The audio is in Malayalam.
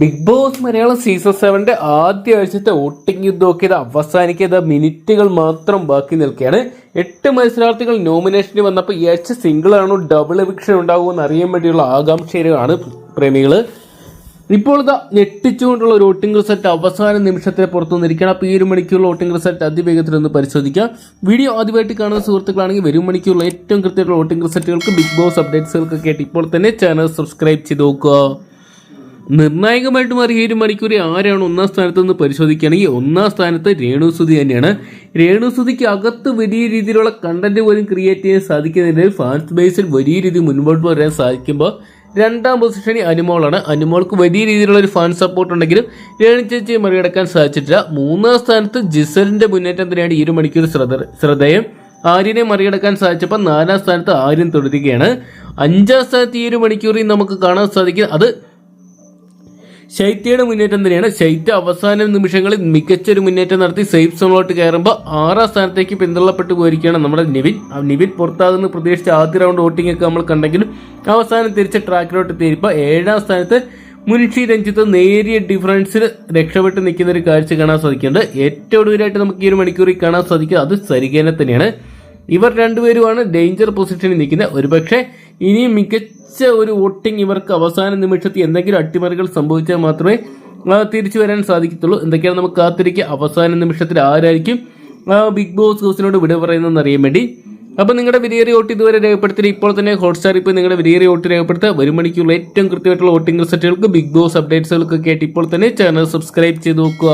ബിഗ് ബോസ് മലയാളം സീസൺ സെവന്റെ ആദ്യ ആഴ്ചത്തെ വോട്ടിംഗ് യുദ്ധമൊക്കെ ഇത് മിനിറ്റുകൾ മാത്രം ബാക്കി നിൽക്കുകയാണ്. എട്ട് മത്സരാർത്ഥികൾ നോമിനേഷന് വന്നപ്പോൾ ഈ ആഴ്ച സിംഗിൾ ആണോ ഡബിൾ എവിക്ഷൻ ഉണ്ടാകുമോ എന്ന് അറിയാൻ വേണ്ടിയുള്ള ആകാംക്ഷയിലാണ് പ്രേമികൾ ഇപ്പോൾ ഇതാ ഞെട്ടിച്ചുകൊണ്ടുള്ള ഒരു വോട്ടിംഗ് റിസൾട്ട് അവസാന നിമിഷത്തിൽ പുറത്തു വന്നിരിക്കുകയാണ്. അപ്പോൾ ഈ ഒരു മണിക്കൂറുള്ള വോട്ടിംഗ് റിസൾട്ട് അതിവേഗത്തിൽ ഒന്ന് പരിശോധിക്കാം. വീഡിയോ ആദ്യമായിട്ട് കാണുന്ന സുഹൃത്തുക്കളാണെങ്കിൽ വരും മണിക്കൂറുള്ള ഏറ്റവും കൃത്യമായിട്ടുള്ള വോട്ടിംഗ് റിസൾട്ടുകൾക്ക് ബിഗ് ബോസ് അപ്ഡേറ്റ്സുകൾക്കൊക്കെ ആയിട്ട് ഇപ്പോൾ തന്നെ ചാനൽ സബ്സ്ക്രൈബ് ചെയ്ത് നോക്കുക. നിർണായകമായിട്ട് മാറിയ ഒരു മണിക്കൂറി ആരാണ് ഒന്നാം സ്ഥാനത്ത് എന്ന് പരിശോധിക്കുകയാണെങ്കിൽ ഒന്നാം സ്ഥാനത്ത് രേണുസുതി തന്നെയാണ്. രേണുസുതിക്ക് അകത്ത് വലിയ രീതിയിലുള്ള കണ്ടന്റ് പോലും ക്രിയേറ്റ് ചെയ്യാൻ സാധിക്കുന്നതിൽ ഫാൻസ് ബേസിൽ വലിയ രീതിയിൽ മുൻപോട്ട് വരാൻ സാധിക്കുമ്പോൾ രണ്ടാം പൊസിഷനിൽ അനുമോളാണ്. അനുമോൾക്ക് വലിയ രീതിയിലുള്ള ഒരു ഫാൻ സപ്പോർട്ട് ഉണ്ടെങ്കിലും രേണു ചേച്ചിയെ മറികടക്കാൻ സാധിച്ചിട്ടില്ല. മൂന്നാം സ്ഥാനത്ത് ജിസലിന്റെ മുന്നേറ്റം തന്നെയാണ് ഈ ഒരു മണിക്കൂർ ശ്രദ്ധ ശ്രദ്ധേയം. ആര്യനെ മറികടക്കാൻ സാധിച്ചപ്പോൾ നാലാം സ്ഥാനത്ത് ആര്യൻ തുടരുകയാണ്. അഞ്ചാം സ്ഥാനത്ത് ഈ ഒരു മണിക്കൂറിൽ നമുക്ക് കാണാൻ സാധിക്കും. അത് ശൈത്യയുടെ മുന്നേറ്റം തന്നെയാണ്. ശൈത്യ അവസാന നിമിഷങ്ങളിൽ മികച്ച ഒരു മുന്നേറ്റം നടത്തി സേഫ് സോണിലോട്ട് കയറുമ്പോൾ ആറാം സ്ഥാനത്തേക്ക് പിന്തള്ളപ്പെട്ടു പോയിരിക്കുകയാണ് നമ്മുടെ നിവിൻ. നിവിൻ പുറത്താകുന്ന പ്രതീക്ഷിച്ച ആദ്യ റൗണ്ട് വോട്ടിംഗ് ഒക്കെ നമ്മൾ കണ്ടെങ്കിലും അവസാനം തിരിച്ച ട്രാക്കിലോട്ട് എത്തിയപ്പോൾ ഏഴാം സ്ഥാനത്ത് മുൻഷി രഞ്ജിത്ത് നേരിയ ഡിഫറൻസിൽ രക്ഷപ്പെട്ട് നിൽക്കുന്ന ഒരു കാഴ്ച കാണാൻ സാധിക്കുന്നുണ്ട്. ഏറ്റവും ഒടുവിലായിട്ട് നമുക്ക് ഈ ഒരു മണിക്കൂറിൽ കാണാൻ സാധിക്കുക അത് സരികേനെ തന്നെയാണ്. ഇവർ രണ്ടുപേരുമാണ് ഡേഞ്ചർ പൊസിഷനിൽ നിൽക്കുന്നത്. ഒരുപക്ഷെ ഇനിയും മികച്ച ഒരു വോട്ടിംഗ് ഇവർക്ക് അവസാന നിമിഷത്തിൽ എന്തെങ്കിലും അട്ടിമറികൾ സംഭവിച്ചാൽ മാത്രമേ തിരിച്ചു വരാൻ സാധിക്കത്തുള്ളൂ. എന്തൊക്കെയാണ് നമുക്ക് കാത്തിരിക്കുക? അവസാന നിമിഷത്തിൽ ആരായിരിക്കും ബിഗ് ബോസ് ഹൗസിനോട് വിട പറയുന്നതെന്ന് അറിയാൻ വേണ്ടി. അപ്പോൾ നിങ്ങളുടെ വിലയേറിയ വോട്ട് ഇതുവരെ രേഖപ്പെടുത്തി ഇപ്പോൾ തന്നെ ഹോട്ട്സ്റ്റാർ ഇപ്പോൾ നിങ്ങളുടെ വിലയേറിയ വോട്ട് രേഖപ്പെടുത്തുക. വരും മണിക്കുള്ള ഏറ്റവും കൃത്യമായിട്ടുള്ള വോട്ടിംഗ് റിസൾട്ടുകൾക്ക് ബിഗ് ബോസ് അപ്ഡേറ്റ്സുകൾക്കൊക്കെ ആയിട്ട് ഇപ്പോൾ തന്നെ ചാനൽ സബ്സ്ക്രൈബ് ചെയ്ത് നോക്കുക.